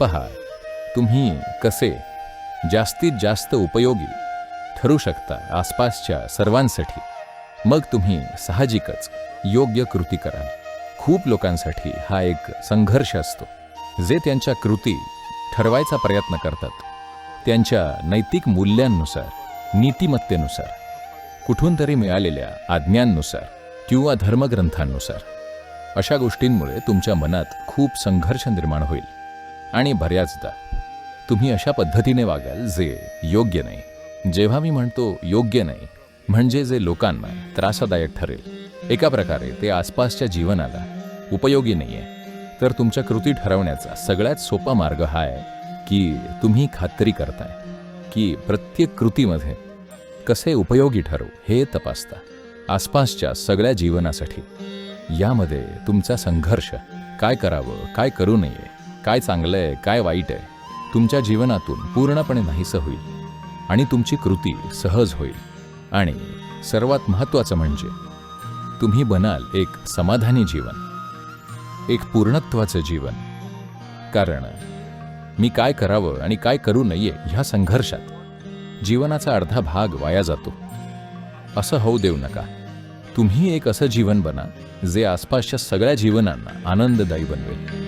पहा तुम्ही कसे जास्तीत जास्त उपयोगी ठरू शकता आसपासच्या सर्वांसाठी. मग तुम्ही साहजिकच योग्य कृती कराल. खूप लोकांसाठी हा एक संघर्ष असतो. जे त्यांच्या कृती ठरवायचा प्रयत्न करतात. त्यांच्या नैतिक मूल्यांनुसार नीतिमत्तेनुसार कुठून तरी मिळालेल्या आज्ञांनुसार किंवा धर्मग्रंथांनुसार. अशा गोष्टींमुळे तुमच्या मनात खूप संघर्ष निर्माण होईल. आणि बऱ्याचदा तुम्ही अशा पद्धतीने वागाल जे योग्य नाही. जेव्हा मी म्हणतो योग्य नाही म्हणजे जे लोकांना त्रासदायक ठरेल. एका प्रकारे ते आसपासच्या जीवनाला उपयोगी नाही आहे तर तुमच्या कृती ठरवण्याचा सगळ्यात सोपा मार्ग हा आहे की तुम्ही खात्री करताय की प्रत्येक कृतीमध्ये कसे उपयोगी ठरू हे तपासता. आसपासच्या सगळ्या जीवनासाठी यामध्ये तुमचा संघर्ष काय करावं काय करू नये काय चांगलं आहे काय वाईट आहे तुमच्या जीवनातून पूर्णपणे नाहीसं होईल आणि तुमची कृती सहज होईल. आणि सर्वात महत्त्वाचं म्हणजे तुम्ही बनाल एक समाधानी जीवन एक पूर्णत्वाचं जीवन. कारण मी काय करावं आणि काय करू नये ह्या संघर्षात जीवनाचा अर्धा भाग वाया जातो. असं होऊ देऊ नका. तुम्ही एक असं जीवन बना जे आसपासच्या सगळ्या जीवनांना आनंददायी बनवेल.